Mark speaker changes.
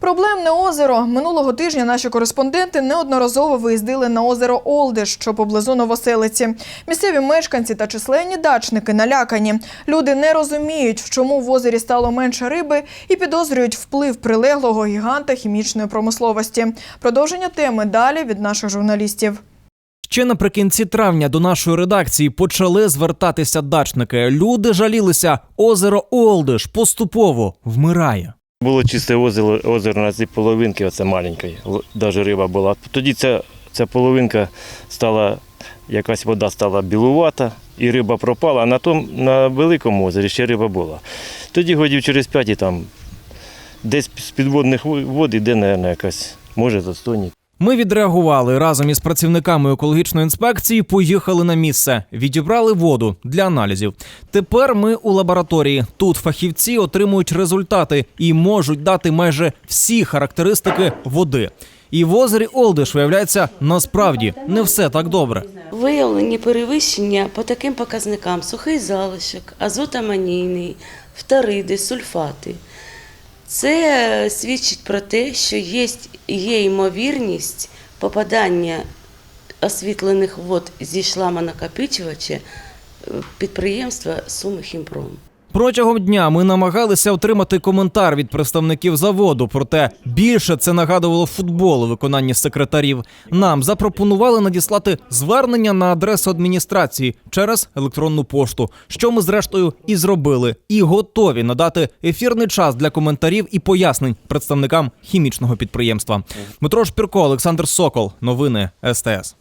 Speaker 1: Проблемне озеро. Минулого тижня наші кореспонденти неодноразово виїздили на озеро Олдиш, що поблизу Новоселиці. Місцеві мешканці та численні дачники налякані. Люди не розуміють, чому в озері стало менше риби, і підозрюють вплив прилеглого гіганта хімічної промисловості. Продовження теми далі від наших журналістів.
Speaker 2: Ще наприкінці травня до нашої редакції почали звертатися дачники. Люди жалілися, озеро Олдиш поступово вмирає.
Speaker 3: Було чисте озеро, озеро на цій половинці, оце маленьке, навіть риба була. Тоді ця, ця половинка стала, якась вода стала білувата, і риба пропала, а на, том, на великому озері ще риба була. Тоді годів через п'ять і там десь з підводних вод іде, мабуть, якась, може, застойник.
Speaker 2: Ми відреагували разом із працівниками екологічної інспекції. Поїхали на місце, відібрали воду для аналізів. Тепер ми у лабораторії. Тут фахівці отримують результати і можуть дати майже всі характеристики води. І в озері Олдиш виявляється насправді не все так добре.
Speaker 4: Виявлені перевищення по таким показникам: сухий залишок, азотаманійний, фториди, сульфати. Це свідчить про те, що є, є ймовірність попадання освітлених вод зі шламонакопичувача в підприємства Суми Хімпром.
Speaker 2: Протягом дня ми намагалися отримати коментар від представників заводу. Проте більше це нагадувало футбол у виконанні секретарів. Нам запропонували надіслати звернення на адресу адміністрації через електронну пошту, що ми зрештою і зробили, і готові надати ефірний час для коментарів і пояснень представникам хімічного підприємства. Дмитро Шпірко, Олександр Сокол. Новини СТС.